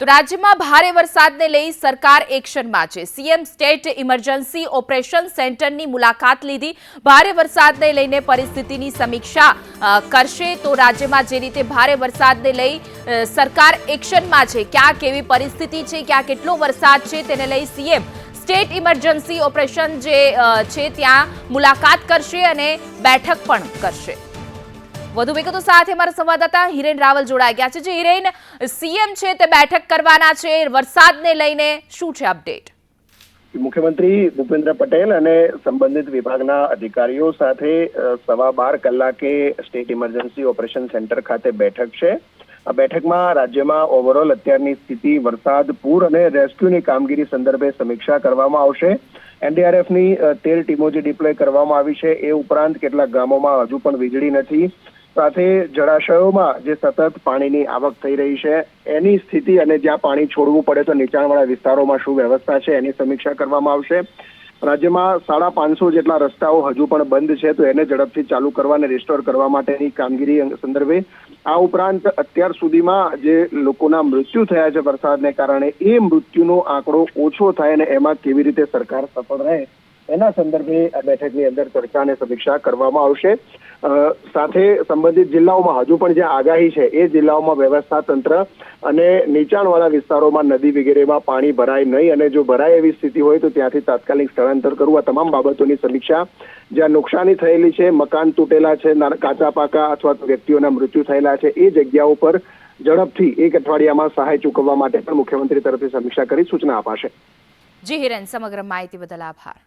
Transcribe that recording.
તો રાજ્યમાં ભારે વરસાદને લઈ સરકાર એક્શનમાં છે સીએમ સ્ટેટ ઇમરજન્સી ઓપરેશન સેન્ટરની મુલાકાત લીધી. ભારે વરસાદને લઈને પરિસ્થિતિની સમીક્ષા કરશે તો રાજ્યમાં જે રીતે ભારે વરસાદને લઈ સરકાર એક્શનમાં છે ક્યાં કેવી પરિસ્થિતિ છે, ક્યાં કેટલો વરસાદ છે, તેને લઈ સીએમ સ્ટેટ ઇમરજન્સી ઓપરેશન જે છે, ત્યાં મુલાકાત કરશે અને બેઠક પણ કરશે. વધુ વિગતો સાથે અમારા સંવાદદાતા હિરેન રાવલ જોડાઈ ગયા છે. જે હિરેન, સીએમ છે તે બેઠક કરવાના છે. વરસાદને લઈને શું છે અપડેટ? મુખ્યમંત્રી ભૂપેન્દ્ર પટેલ અને સંબંધિત વિભાગના અધિકારીઓ સાથે સવા બાર કલાકે સ્ટેટ ઇમરજન્સી ઓપરેશન સેન્ટર ખાતે બેઠક છે. આ બેઠકમાં રાજ્યમાં ઓવરઓલ અત્યારની સ્થિતિ, વરસાદ, પૂર અને રેસ્ક્યુની કામગીરી સંદર્ભે સમીક્ષા કરવામાં આવશે. એનડીઆરએફની તેર ટીમો જે ડિપ્લોય કરવામાં આવી છે. એ ઉપરાંત કેટલાક ગામોમાં હજુ પણ વીજળી નથી. સાથે જળાશયોમાં જે સતત પાણીની આવક થઈ રહી છે, એની સ્થિતિ અને જ્યાં પાણી છોડવું પડે તો નીચાણવાળા વિસ્તારોમાં શું વ્યવસ્થા છે એની સમીક્ષા કરવામાં આવશે. રાજ્યમાં સાડા પાંચસો જેટલા રસ્તાઓ હજુ પણ બંધ છે, તો એને ઝડપથી ચાલુ કરવા અને રિસ્ટોર કરવા માટેની કામગીરી સંદર્ભે આ ઉપરાંત અત્યાર સુધીમાં જે લોકોના મૃત્યુ થયા છે વરસાદને કારણે, એ મૃત્યુનો આંકડો ઓછો થાય અને એમાં કેવી રીતે સરકાર સફળ રહે એના સંદર્ભે બેઠકની અંદર ચર્ચા અને સમીક્ષા કરવામાં આવશે. સાથે સંબંધિત જિલ્લાઓમાં હજુ પણ જ્યાં આગાહી છે, એ જિલ્લાઓમાં વ્યવસ્થા તંત્ર અને નીચાણવાળા વિસ્તારોમાં નદી વગેરેમાં પાણી ભરાય નહીં અને જો ભરાય એવી સ્થિતિ હોય તો ત્યાંથી તાત્કાલિક સ્થળાંતર કરવું. આ તમામ બાબતોની સમીક્ષા જ્યાં નુકસાની થયેલી છે, મકાન તૂટેલા છે કાચા પાકા અથવા તો વ્યક્તિઓના મૃત્યુ થયેલા છે, એ જગ્યાઓ પર ઝડપથી એક અઠવાડિયામાં સહાય ચૂકવવા માટે પણ મુખ્યમંત્રી તરફથી સમીક્ષા કરી સૂચના અપાશે. જી હિરેન, સમગ્ર માહિતી બદલ આભાર.